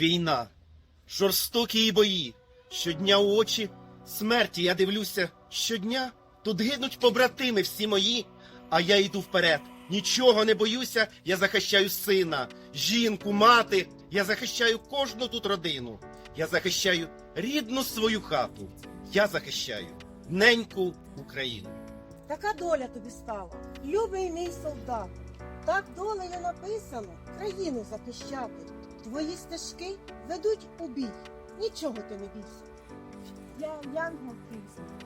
Війна, жорстокі її бої. Щодня у очі смерті я дивлюся. Щодня тут гинуть побратими всі мої, а я йду вперед. Нічого не боюся, я захищаю сина, жінку, мати. Я захищаю кожну тут родину. Я захищаю рідну свою хату. Я захищаю неньку Україну. Така доля тобі стала, любий мій солдат. Так долею написано країну захищати. Твої стежки ведуть у бій. Нічого ти не бійся. Я янгол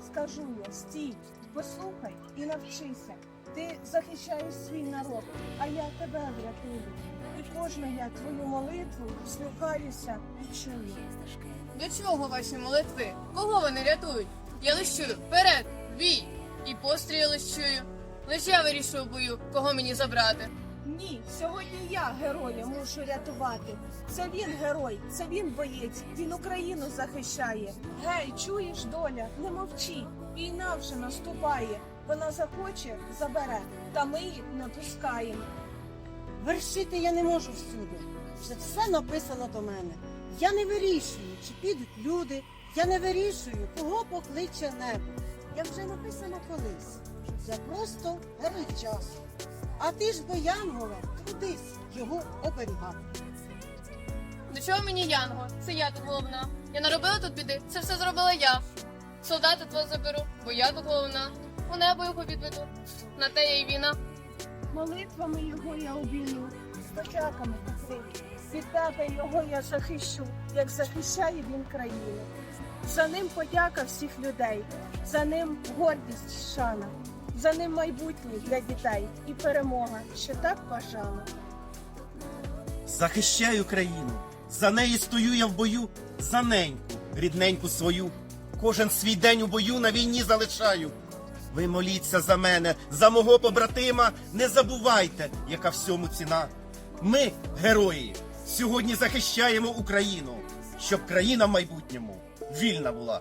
скажу я, стій, послухай і навчися. Ти захищаєш свій народ, а я тебе врятую. І кожну я твою молитву слухаюся і чую. До чого ваші молитви? Кого вони рятують? Я лиш чую вперед, бій! І постріли лиш чую. Лиш я вирішую бою, кого мені забрати. Ні, сьогодні я героя мушу рятувати. Це він герой, це він боєць, він Україну захищає. Гей, чуєш, доля, не мовчи. Війна вже наступає. Вона захоче, забере, та ми її не пускаємо. Вершити я не можу всюди. Вже все написано до мене. Я не вирішую, чи підуть люди. Я не вирішую, кого покличе небо. Я вже написано колись. Я просто герой часу. А ти ж бо Янгола, трудись його оберігати. До чого мені Янго? Це я тут головна. Я наробила тут біди, це все зробила я. Солдата твого заберу, бо я тут головна. У небо його відведу. На те я й війна. Молитвами його я обійму, з подяками покрию. Від тебе його я захищу, як захищає він країну. За ним подяка всіх людей, за ним гордість, шана, за ним майбутнє для дітей і перемога, що так бажана. Захищаю країну, за неї стою я в бою, за неньку, рідненьку свою. Кожен свій день у бою на війні залишаю. Ви моліться за мене, за мого побратима. Не забувайте, яка всьому ціна. Ми, герої, сьогодні захищаємо Україну, щоб країна в майбутньому вільна була.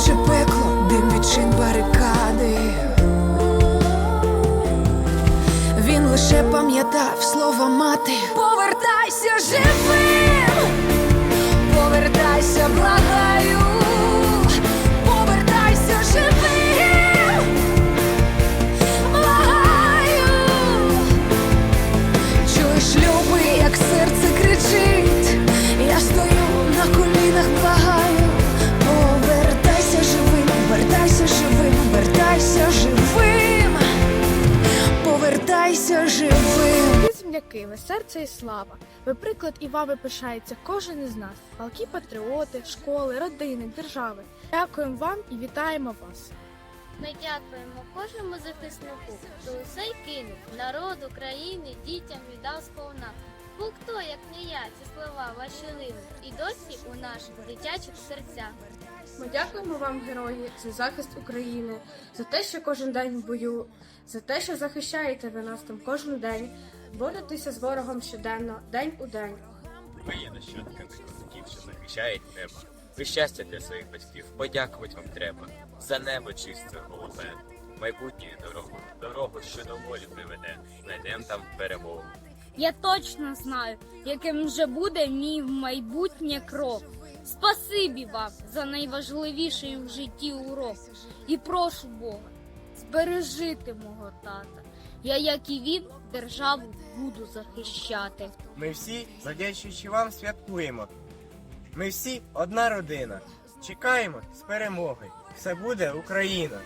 Наче пекло, дим відчин барикади. Він лише пам'ятав слова мати. Повертайся живим, повертайся, благаю, ви серце і слава. Ви приклад і вами пишається кожен із нас. Палки патріоти, школи, родини, держави. Дякуємо вам і вітаємо вас. Ми дякуємо кожному захиснику, хто усе й кинув народ України, дітям віддав сповна. Бо хто, як не я, ці слова ваші линуть, і досі у наших дитячих серцях. Ми дякуємо вам, герої, за захист України, за те, що кожен день в бою, за те, що захищаєте ви нас там кожен день, боретеся з ворогом щоденно, день у день. Ви є нащадками козаків, що захищають небо. Ви щастя для своїх батьків, подякувати вам треба. За небо чисте голубе. Майбутнє дорогу, дорогу, що до волі приведе. Найдем там перемогу. Я точно знаю, яким вже буде мій майбутнє крок. Спасибі вам за найважливіший в житті урок. І прошу Бога, збережити мого тата. Я, як і він, державу буду захищати. Ми всі, завдячуючи вам, святкуємо. Ми всі одна родина. Чекаємо з перемоги. Все буде Україна.